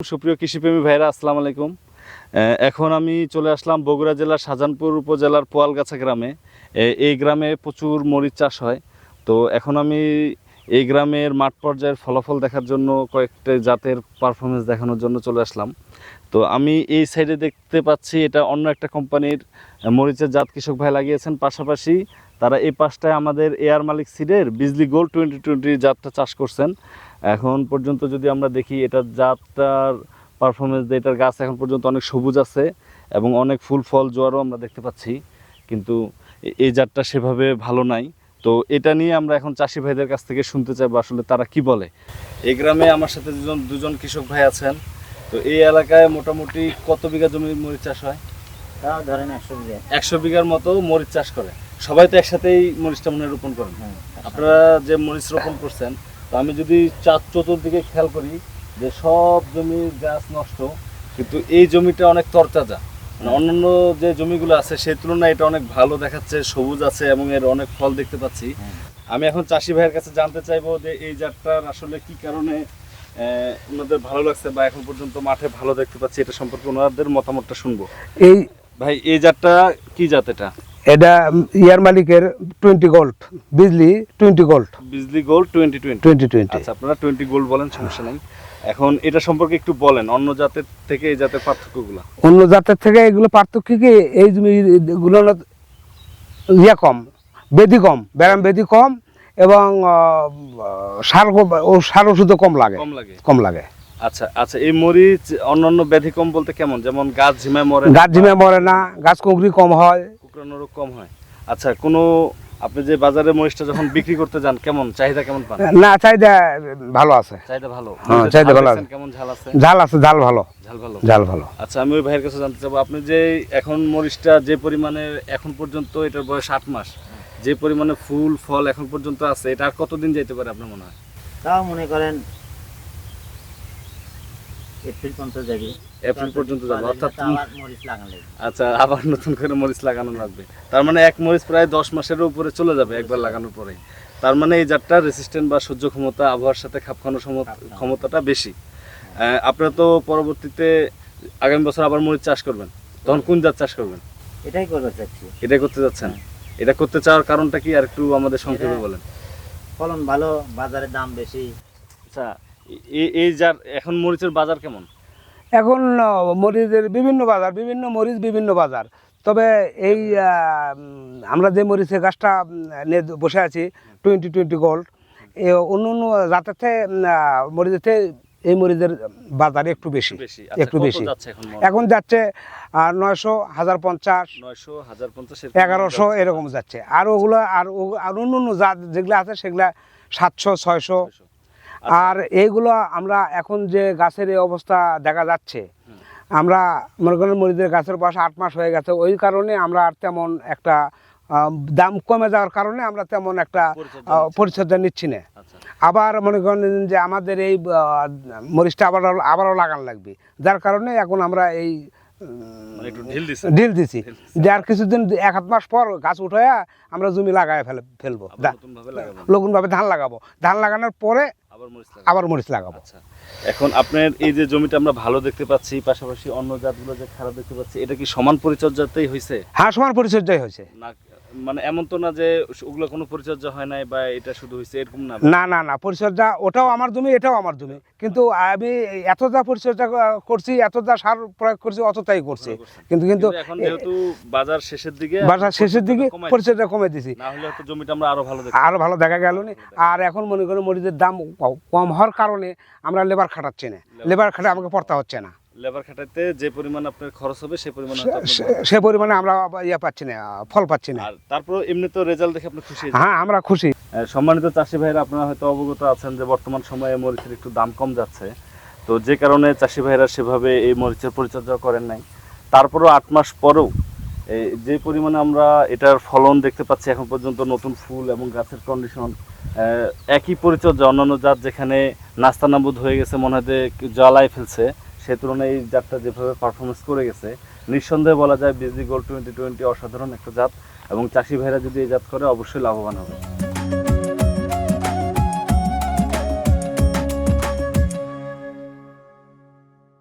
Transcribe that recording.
সুপ্রিয় কৃষিপ্রেমী ভাইরা আসসালামু আলাইকুম। এখন আমি চলে আসলাম বগুড়া জেলার শাহজাহানপুর উপজেলার পোয়ালগাছা গ্রামে। এই গ্রামে প্রচুর মরিচ চাষ হয়। তো এখন আমি এই গ্রামের মাঠ পর্যায়ের ফলাফল দেখার জন্য কয়েকটা জাতের পারফরমেন্স দেখানোর জন্য চলে আসলাম। তো আমি এই সাইডে দেখতে পাচ্ছি, এটা অন্য একটা কোম্পানির মরিচের জাত কৃষক ভাই লাগিয়েছেন। পাশাপাশি তারা এই পাশটায় আমাদের এয়ার মালিক সিডের বিজলি গোল্ড টোয়েন্টি টোয়েন্টি জাতটা চাষ করছেন। এখন পর্যন্ত যদি আমরা দেখি এটার জাতটার পারফরমেন্স দিয়ে এটার গাছ এখন পর্যন্ত অনেক সবুজ আছে এবং অনেক ফুল ফল জোয়ারও আমরা দেখতে পাচ্ছি। কিন্তু এই জাতটা সেভাবে ভালো নাই। তো এটা নিয়ে আমরা এখন চাষি ভাইদের কাছ থেকে শুনতে চাইব আসলে তারা কি বলে। এই গ্রামে আমার সাথে দুজন দুজন কৃষক ভাই আছেন। তো এই এলাকায় মোটামুটি কত বিঘা জমি মরিচ চাষ হয়? তাও ধরেন একশো বিঘা। একশো বিঘার মতো মরিচ চাষ করে। সবাই তো একসাথেই মরিচটা মনে রোপণ করেন। হ্যাঁ আপনারা যে মরিচ রোপণ করছেন তো আমি যদি চার চতুর্দিকে খেয়াল করি যে সব জমির গাছ নষ্ট কিন্তু এই জমিটা অনেক তরতাজা। মানে অন্যান্য যে জমিগুলো আছে সেই তুলনায় এটা অনেক ভালো দেখাচ্ছে সবুজ আছে এবং এর অনেক ফল দেখতে পাচ্ছি। আমি এখন চাষি ভাইয়ের কাছে জানতে চাইব যে এই জাতটার আসলে কি কারণে ওনাদের ভালো লাগছে বা এখন পর্যন্ত মাঠে ভালো দেখতে পাচ্ছি এটা সম্পর্কে ওনাদের মতামতটা শুনব। এই ভাই এই জাতটা কি জাত এটা? এটা ইয়ার মালিকের টোয়েন্টি গোল্ড বিজলি টোয়েন্টি গোল্ড। বিজলি gold twenty twenty. Twenty twenty. আচ্ছা আপনারা টোয়েন্টি গোল্ড বলেন সমস্যা নাই। এখন এটা সম্পর্কে একটু বলেন অন্য জাতের থেকে এই জাতের পার্থক্যগুলো। অন্য জাতের থেকে এগুলো পার্থক্য কি? এই জমিগুলো ইয়া কম বেদি কম ব্যায়াম বেদি কম এবং সার ও সার ওষুধও কম লাগে। কম লাগে। কম লাগে। আচ্ছা আচ্ছা এই মরিচ অন্যান্য ব্যাধি কম বলতে কেমন? যেমন গাছ ঝিমায় মরে গাছ ঝিমে মরে না গাছ কুঁকড়ি কম হয়। রোগ কম হয়। আচ্ছা কোনো আপনি যে বাজারে মরিচটা যখন বিক্রি করতে যান কেমন? চাহিদা কেমন পান? না চাহিদা ভালো আছে। চাহিদা ভালো? হ্যাঁ, চাহিদা ভালো আছে। কেমন ঝাল আছে? ঝাল আছে ঝাল ভালো। ঝাল ভালো। ঝাল ভালো। আচ্ছা আমি ওই ভাইয়ের কাছে জানতে চাবো আপনি যে এখন মরিচটা যে পরিমাণে এখন পর্যন্ত এটার বয়স আট মাস যে পরিমাণে ফুল ফল এখন পর্যন্ত আছে এটা আর কতদিন যাইতে পারে আপনার মনে হয়? তাও মনে করেন এপ্রিল পর্যন্ত যাবে। এপ্রিল পর্যন্ত যাবে অর্থাৎ আচ্ছা আবার নতুন করে মরিচ লাগানো লাগবে। তার মানে এক মরিচ প্রায় দশ মাসের উপরে চলে যাবে একবার লাগানোর পরে। তার মানে এই জাতটা রেসিস্ট্যান্ট বা সহ্য ক্ষমতা আবহাওয়ার সাথে খাপ খাওয়ানোর ক্ষমতাটা বেশি। আপনারা তো পরবর্তীতে আগামী বছর আবার মরিচ চাষ করবেন। তখন কোন জাত চাষ করবেন? এটাই করতে চাচ্ছি। এটাই করতে যাচ্ছেন? এটা করতে চাওয়ার কারণটা কি? আর একটু আমাদের সংক্ষেপে বলেন। ফলন ভালো বাজারে দাম বেশি। আচ্ছা এই এই যার এখন মরিচের বাজার কেমন? এখন মরিচের বিভিন্ন বাজার বিভিন্ন মরিচ বিভিন্ন বাজার। তবে এই আমরা যে মরিচের গাছটা নিয়ে বসে আছি টোয়েন্টি টোয়েন্টি গোল্ড এ অন্য অন্য মরিচের থেকে এই মরিচের বাজার একটু বেশি আচ্ছা, একটু বেশি। এখন এখন যাচ্ছে নয়শো হাজার পঞ্চাশ নয়শো হাজার পঞ্চাশ এগারোশো এরকম যাচ্ছে। আর ওগুলো আর ও- আর অন্য অন্য জাত যেগুলো আছে সেগুলা সাতশো ছয়শো। আর এইগুলো আমরা এখন যে গাছের এই অবস্থা দেখা যাচ্ছে আমরা মনে করেন মরিচের গাছের বয়স আট মাস হয়ে গেছে ওই কারণে আমরা আর তেমন একটা দাম কমে যাওয়ার কারণে আমরা তেমন একটা পরিচর্যা নিচ্ছি না। আচ্ছা। আবার মনে করেন যে আমাদের এই মরিচটা আবার আবারও লাগান লাগবে যার কারণে এখন আমরা এই মানে ঢিল দিছি যে আর কিছুদিন এক হাত মাস পর গাছ উঠে আমরা জমি লাগায় ফেলে ফেলব। আবার নতুন ভাবে লগুন ভাবে ধান লাগাবো। ধান লাগানোর পরে আবার মরিচ লাগাবো? আচ্ছা। এখন আপনার এই যে জমিটা আমরা ভালো দেখতে পাচ্ছি পাশাপাশি অন্য জাতগুলো যে খারাপ দেখতে পাচ্ছি এটা কি সমান পরিচর্যাতেই হয়েছে হ্যাঁ সমান পরিচর্যাই হয়েছে না মানে এমন তো না যে ওগুলো কোনো পরিচর্যা হয় নাই বা এটা শুধু হয়েছে এরকম না? না না না পরিচর্যা ওটাও আমার জমি এটাও আমার জমি। কিন্তু আমি এত যা পরিচর্যা করছি এত যা সার প্রয়োগ করছি অতটাই করছি। কিন্তু কিন্তু এখন যেহেতু বাজার শেষের দিকে বাজার শেষের দিকে পরিচর্যা কমে দিছি। না হলে হয়তো জমিটা আমরা আরও ভালো আরও ভালো দেখা গেল নি। আর এখন মনে করি মরিচের দাম কম হওয়ার কারণে আমরা লেবার খাটাচ্ছি না। লেবার খাটে আমাকে পড়তে হচ্ছে না। লেবার খাটাইতে যে পরিমাণ আপনার খরচ হবে সেই পরিমাণ সে- পরিমাণে আমরা ইয়ে পাচ্ছি না ফল পাচ্ছি না। আর তারপর এমনি তো রেজাল্ট দেখে আপনি খুশি? হ্যাঁ আমরা খুশি। সম্মানিত চাষি ভাইরা আপনারা হয়তো অবগত আছেন যে বর্তমান সময়ে মরিচের একটু দাম কম যাচ্ছে। তো যে কারণে চাষি ভাইরা সেভাবে এই মরিচের পরিচর্যা করেন নাই। তারপরও আট মাস পরেও যে পরিমাণে আমরা এটার ফলন দেখতে পাচ্ছি এখন পর্যন্ত নতুন ফুল এবং গাছের কন্ডিশন একই পরিচর্যা অন্যান্য জাত যেখানে নাস্তা নাবুদ হয়ে গেছে মনে হয় যে জ্বালায় ফেলছে সে তুলনায় এই জাতটা যেভাবে পারফরমেন্স করে গেছে, নিঃসন্দেহে বলা যায় বিজলি গোল্ড টোয়েন্টি টোয়েন্টি অসাধারণ একটা জাত এবং চাষি ভাইরা যদি এই জাত করে, অবশ্যই লাভবান হবে।